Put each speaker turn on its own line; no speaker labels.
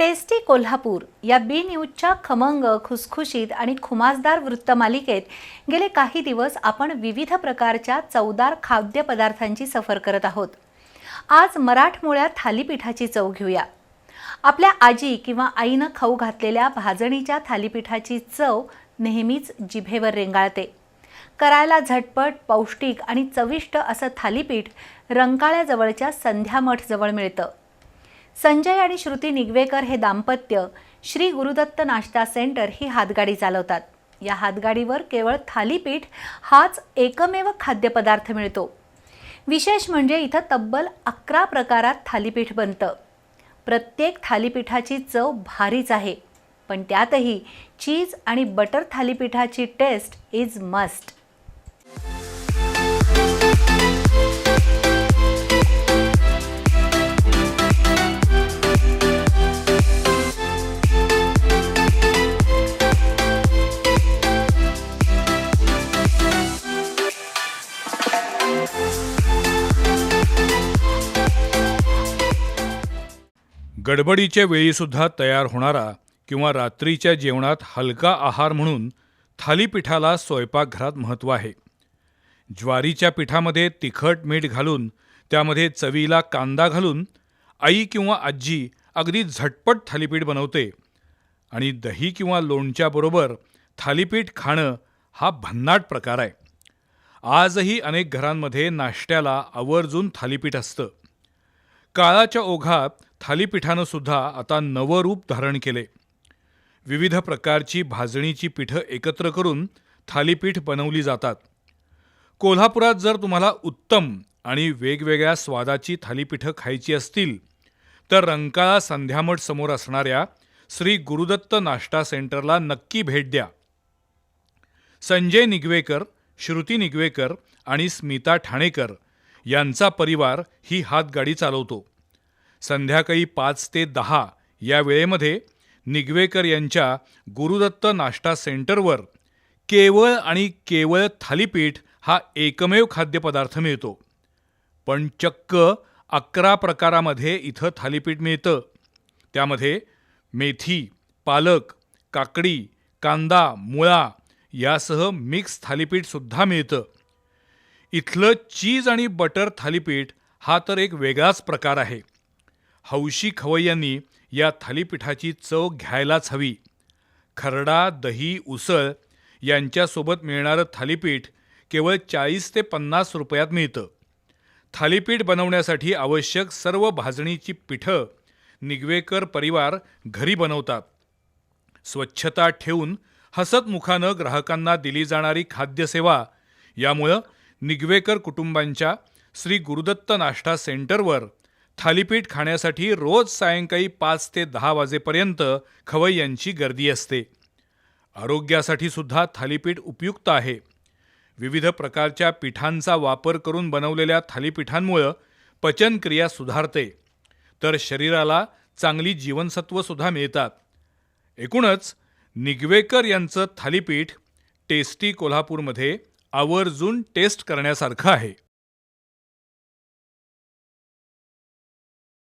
Tasty Kolhapur या बी न्यूजच्या खमंग खुसखुशीत आणि खुमासदार वृत्तमालिकेत गेले काही दिवस आपण विविध प्रकारच्या चवदार खाद्यपदार्थांची सफर करत आहोत. आज मराठमोळ्या थालीपीठाची चव घेऊया. आपल्या आजी किंवा आईनं खाऊ घातलेल्या भाजणीच्या थालीपीठाची चव नेहमीच जिभेवर रेंगाळते. करायला झटपट पौष्टिक आणि चविष्ट असं थालीपीठ रंकाळ्याजवळच्या संध्यामठजवळ मिळतं. संजय आणि श्रुती निगवेकर हे दाम्पत्य श्री गुरुदत्त नाश्ता सेंटर ही हातगाडी चालवतात. या हातगाडीवर केवळ थालीपीठ हाच एकमेव खाद्यपदार्थ मिळतो. विशेष म्हणजे इथं तब्बल अकरा प्रकारात थालीपीठ बनतं. प्रत्येक थालीपीठाची चव भारीच आहे पण त्यातही चीज आणि बटर थालीपीठाची टेस्ट इज मस्ट.
गडबडीच्या वेळीसुद्धा तयार होणारा किंवा रात्रीच्या जेवणात हलका आहार म्हणून थालीपीठाला स्वयंपाकघरात महत्त्व आहे. ज्वारीच्या पिठामध्ये तिखट मीठ घालून त्यामध्ये चवीला कांदा घालून आई किंवा आजी अगदी झटपट थालीपीठ बनवते आणि दही किंवा लोणच्याबरोबर थालीपीठ खाणं हा भन्नाट प्रकार आहे. आजही अनेक घरांमध्ये नाश्त्याला आवर्जून थालीपीठ असतं. काळाच्या ओघात थालीपीठानं सुद्धा आता नवं रूप धारण केले. विविध प्रकारची भाजणीची पीठं एकत्र करून थालीपीठ बनवली जातात. कोल्हापुरात जर तुम्हाला उत्तम आणि वेगवेगळ्या स्वादाची थालीपीठं खायची असतील तर रंकाळा संध्यामठ समोर असणाऱ्या श्री गुरुदत्त नाश्ता सेंटरला नक्की भेट द्या. संजय निगवेकर श्रुती निगवेकर आणि स्मिता ठाणेकर यांचा परिवार ही हातगाडी चालवतो. संध्याकाळी पाच ते दहा या वेळेमध्ये निगवेकर यांच्या गुरुदत्त नाश्ता सेंटरवर केवळ आणि केवळ थालीपीठ हा एकमेव खाद्यपदार्थ मिळतो. पण चक्क अकरा प्रकारामध्ये इथं थालीपीठ मिळतं. त्यामध्ये मेथी पालक काकडी कांदा मुळा यासह मिक्स थालीपीठसुद्धा मिळतं. इथलं चीज आणि बटर थालीपीठ हा तर एक वेगळाच प्रकार आहे. हौशी खवय्यांनी या थालीपीठाची चव घ्यायलाच हवी. खरडा दही उसळ यांच्यासोबत मिळणारं थालीपीठ केवळ चाळीस ते पन्नास रुपयात मिळतं. थालीपीठ बनवण्यासाठी आवश्यक सर्व भाजणीची पिठं निगवेकर परिवार घरी बनवतात. स्वच्छता ठेवून हसतमुखानं ग्राहकांना दिली जाणारी खाद्यसेवा. यामुळं निगवेकर कुटुंबांच्या श्री गुरुदत्त नाश्ता सेंटरवर थालीपीठ खाण्यासाठी रोज सायंकाळी पाच ते दहा वाजेपर्यंत खवय्यांची गर्दी असते. आरोग्यासाठी सुद्धा थालीपीठ उपयुक्त आहे. विविध प्रकारच्या पिठांचा वापर करून बनवलेल्या थालीपीठांमुळं पचनक्रिया सुधारते. तर शरीराला चांगली जीवनसत्वसुद्धा मिळतात. एकूणच निगवेकर यांचं थालीपीठ टेस्टी कोल्हापूरमध्ये आवर्जून टेस्ट करण्यासारखं आहे.